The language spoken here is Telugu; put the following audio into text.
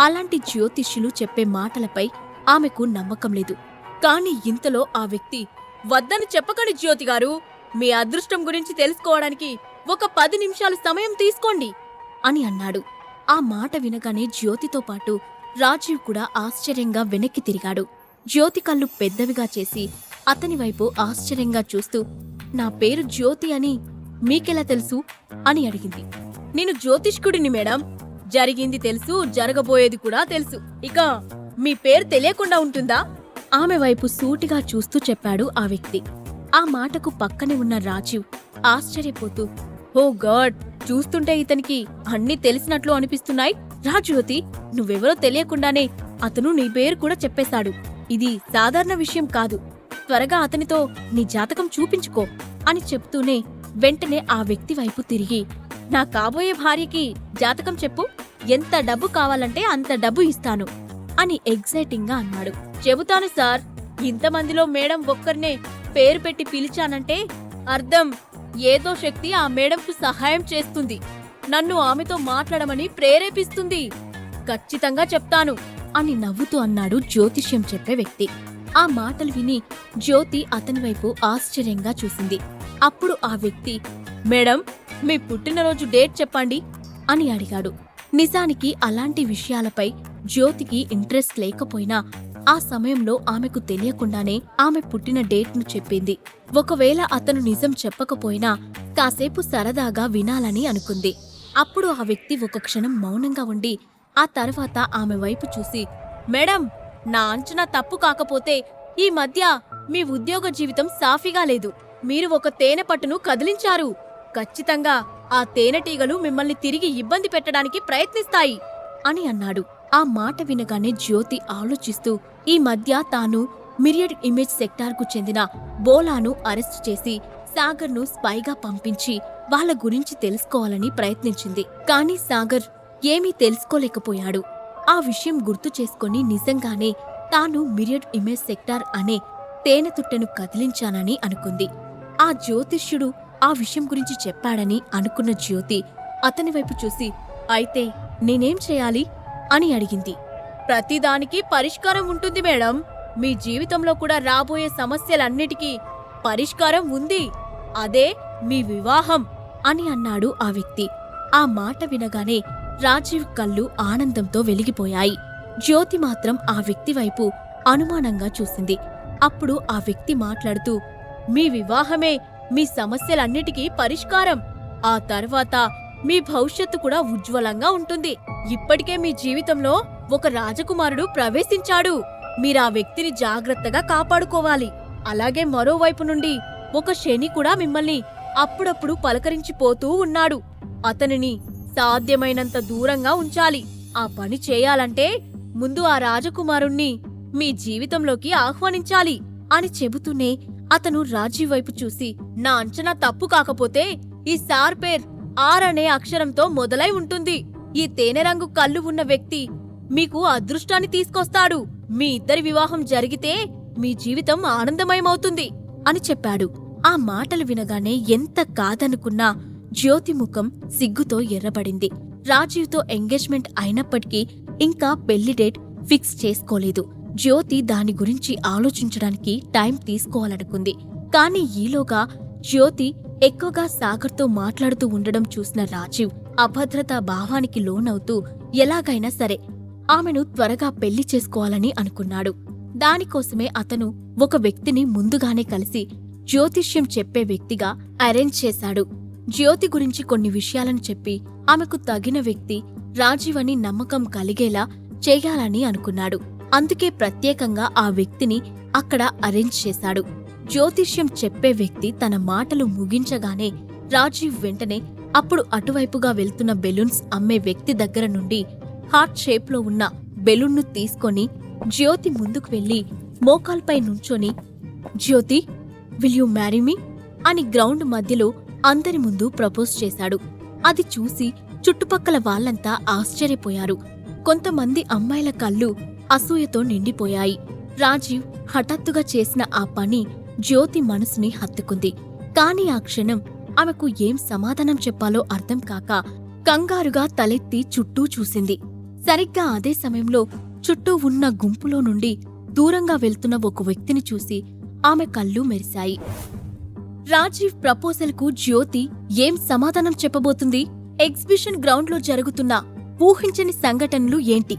అలాంటి జ్యోతిష్యులు చెప్పే మాటలపై ఆమెకు నమ్మకం లేదు. కాని ఇంతలో ఆ వ్యక్తి వద్దని చెప్పకండి జ్యోతిగారు మీ అదృష్టం గురించి తెలుసుకోవడానికి ఒక పది నిమిషాలు సమయం తీసుకోండి అని అన్నాడు. ఆ మాట వినగానే జ్యోతితో పాటు రాజీవ్ కూడా ఆశ్చర్యంగా వెనక్కి తిరిగాడు. జ్యోతి కళ్ళు పెద్దవిగా చేసి అతని వైపు ఆశ్చర్యంగా చూస్తూ నా పేరు జ్యోతి అని మీకెలా తెలుసు? అని అడిగింది. నేను జ్యోతిష్కుడిని మేడం. జరిగింది తెలుసు జరగబోయేది కూడా తెలుసు. ఇక మీ పేరు తెలియకుండా ఉంటుందా? ఆమె వైపు సూటిగా చూస్తూ చెప్పాడు ఆ వ్యక్తి. ఆ మాటకు పక్కనే ఉన్న రాజీవ్ ఆశ్చర్యపోతూ ఓ గాడ్ చూస్తుంటే ఇతనికి అన్నీ తెలిసినట్లు అనిపిస్తున్నాయి. రాజ్యోతి నువ్వెవరో తెలియకుండానే అతను నీ పేరు కూడా చెప్పేశాడు. ఇది సాధారణ విషయం కాదు. త్వరగా అతనితో నీ జాతకం చూపించుకో అని చెప్తూనే వెంటనే ఆ వ్యక్తి వైపు తిరిగి నా కాబోయే భార్యకి జాతకం చెప్పు. ఎంత డబ్బు కావాలంటే అంత డబ్బు ఇస్తాను అని ఎగ్జైటింగ్గా అన్నాడు. చెబుతాను సార్ ఇంతమందిలో మేడం ఒక్కరినే పేరు పెట్టి పిలిచానంటే అర్థం. ఏదో శక్తి ఆ మేడంకు సహాయం చేస్తుంది. నన్ను ఆమెతో మాట్లాడమని ప్రేరేపిస్తుంది. ఖచ్చితంగా చెప్తాను అని నవ్వుతూ అన్నాడు జ్యోతిష్యం చెప్పే వ్యక్తి. ఆ మాటలు విని జ్యోతి అతని వైపు ఆశ్చర్యంగా చూసింది. అప్పుడు ఆ వ్యక్తి మేడం మీ పుట్టినరోజు డేట్ చెప్పండి అని అడిగాడు. నిజానికి అలాంటి విషయాలపై జ్యోతికి ఇంట్రెస్ట్ లేకపోయినా ఆ సమయంలో ఆమెకు తెలియకుండానే ఆమె పుట్టిన డేట్ను చెప్పింది. ఒకవేళ అతను నిజం చెప్పకపోయినా కాసేపు సరదాగా వినాలని అనుకుంది. అప్పుడు ఆ వ్యక్తి ఒక క్షణం మౌనంగా ఉండి ఆ తర్వాత ఆమె వైపు చూసి మేడం నా అంచనా తప్పు కాకపోతే ఈ మధ్య మీ ఉద్యోగ జీవితం సాఫీగా లేదు. మీరు ఒక తేనె పట్టును కదిలించారు. ఖచ్చితంగా ఆ తేనెటీగలు మిమ్మల్ని తిరిగి ఇబ్బంది పెట్టడానికి ప్రయత్నిస్తాయి అని అన్నాడు. ఆ మాట వినగానే జ్యోతి ఆలోచిస్తూ ఈ మధ్య తాను మిరియడ్ ఇమేజ్ సెక్టార్కు చెందిన బోలాను అరెస్టు చేసి సాగర్ను స్పైగా పంపించి వాళ్ళ గురించి తెలుసుకోవాలని ప్రయత్నించింది. కానీ సాగర్ ఏమీ తెలుసుకోలేకపోయాడు. ఆ విషయం గుర్తు చేసుకుని నిజంగానే తాను మిరియడ్ ఇమేజ్ సెక్టార్ అనే తేనెతుట్టెను కదిలించానని అనుకుంది. ఆ జ్యోతిష్యుడు ఆ విషయం గురించి చెప్పాడని అనుకున్న జ్యోతి అతని వైపు చూసి అయితే నేనేం చేయాలి? అని అడిగింది. ప్రతిదానికి పరిష్కారం ఉంటుంది మేడం. మీ జీవితంలో కూడా రాబోయే సమస్యలన్నిటికీ పరిష్కారం ఉంది. అదే మీ వివాహం అని అన్నాడు ఆ వ్యక్తి. ఆ మాట వినగానే రాజీవ్ కళ్ళు ఆనందంతో వెలిగిపోయాయి. జ్యోతి మాత్రం ఆ వ్యక్తి వైపు అనుమానంగా చూసింది. అప్పుడు ఆ వ్యక్తి మాట్లాడుతూ మీ వివాహమే మీ సమస్యలన్నిటికీ పరిష్కారం. ఆ తర్వాత మీ భవిష్యత్తు కూడా ఉజ్వలంగా ఉంటుంది. ఇప్పటికే మీ జీవితంలో ఒక రాజకుమారుడు ప్రవేశించాడు. మీరా వ్యక్తిని జాగ్రత్తగా కాపాడుకోవాలి. అలాగే మరోవైపు నుండి ఒక శని కూడా మిమ్మల్ని అప్పుడప్పుడు పలకరించిపోతూ ఉన్నాడు. అతనిని సాధ్యమైనంత దూరంగా ఉంచాలి. ఆ పని చేయాలంటే ముందు ఆ రాజకుమారుణ్ణి మీ జీవితంలోకి ఆహ్వానించాలి. అని చెబుతూనే అతను రాజీ వైపు చూసి నా అంచనా తప్పు కాకపోతే ఈ సార్ పేర్ ఆర్ అనే అక్షరంతో మొదలై ఉంటుంది. ఈ తేనె రంగు కళ్ళు ఉన్న వ్యక్తి మీకు అదృష్టాన్ని తీసుకొస్తాడు. మీ ఇద్దరి వివాహం జరిగితే మీ జీవితం ఆనందమయమవుతుంది అని చెప్పాడు. ఆ మాటలు వినగానే ఎంత కాదనుకున్నా జ్యోతి ముఖం సిగ్గుతో ఎర్రబడింది. రాజీవ్తో ఎంగేజ్మెంట్ అయినప్పటికీ ఇంకా పెళ్ళి డేట్ ఫిక్స్ చేసుకోలేదు. జ్యోతి దాని గురించి ఆలోచించడానికి టైం తీసుకోవాలనుకుంది. కానీ ఈలోగా జ్యోతి ఎక్కువగా సాగర్తో మాట్లాడుతూ ఉండడం చూసిన రాజీవ్ అభద్రతా భావానికి లోనవుతూ ఎలాగైనా సరే ఆమెను త్వరగా పెళ్ళి చేసుకోవాలని అనుకున్నాడు. దానికోసమే అతను ఒక వ్యక్తిని ముందుగానే కలిసి జ్యోతిష్యం చెప్పే వ్యక్తిగా అరేంజ్ చేశాడు. జ్యోతి గురించి కొన్ని విషయాలను చెప్పి ఆమెకు తగిన వ్యక్తి రాజీవ్ అని నమ్మకం కలిగేలా చేయాలని అనుకున్నాడు. అందుకే ప్రత్యేకంగా ఆ వ్యక్తిని అక్కడ అరేంజ్ చేశాడు. జ్యోతిష్యం చెప్పే వ్యక్తి తన మాటలు ముగించగానే రాజీవ్ వెంటనే అప్పుడు అటువైపుగా వెళ్తున్న బెలూన్స్ అమ్మే వ్యక్తి దగ్గర నుండి హార్ట్ షేప్లో ఉన్న బెలూన్ను తీసుకొని జ్యోతి ముందుకు వెళ్ళి మోకాల్పై నుంచొని Jyothi will you marry me అని గ్రౌండ్ మధ్యలో అందరి ముందు ప్రపోజ్ చేశాడు. అది చూసి చుట్టుపక్కల వాళ్ళంతా ఆశ్చర్యపోయారు. కొంతమంది అమ్మాయిల కళ్ళు అసూయతో నిండిపోయాయి. రాజీవ్ హఠాత్తుగా చేసిన ఆ పని జ్యోతి మనసుని హత్తుకుంది. కాని ఆ క్షణం ఆమెకు ఏం సమాధానం చెప్పాలో అర్థం కాక కంగారుగా తలెత్తి చుట్టూ చూసింది. సరిగ్గా అదే సమయంలో చుట్టూ ఉన్న గుంపులో నుండి దూరంగా వెళ్తున్న ఒక వ్యక్తిని చూసి ఆమె కళ్ళు మెరిశాయి. రాజీవ్ ప్రపోజల్కు జ్యోతి ఏం సమాధానం చెప్పబోతుంది? ఎగ్జిబిషన్ గ్రౌండ్లో జరుగుతున్న ఊహించని సంఘటనలు ఏంటి?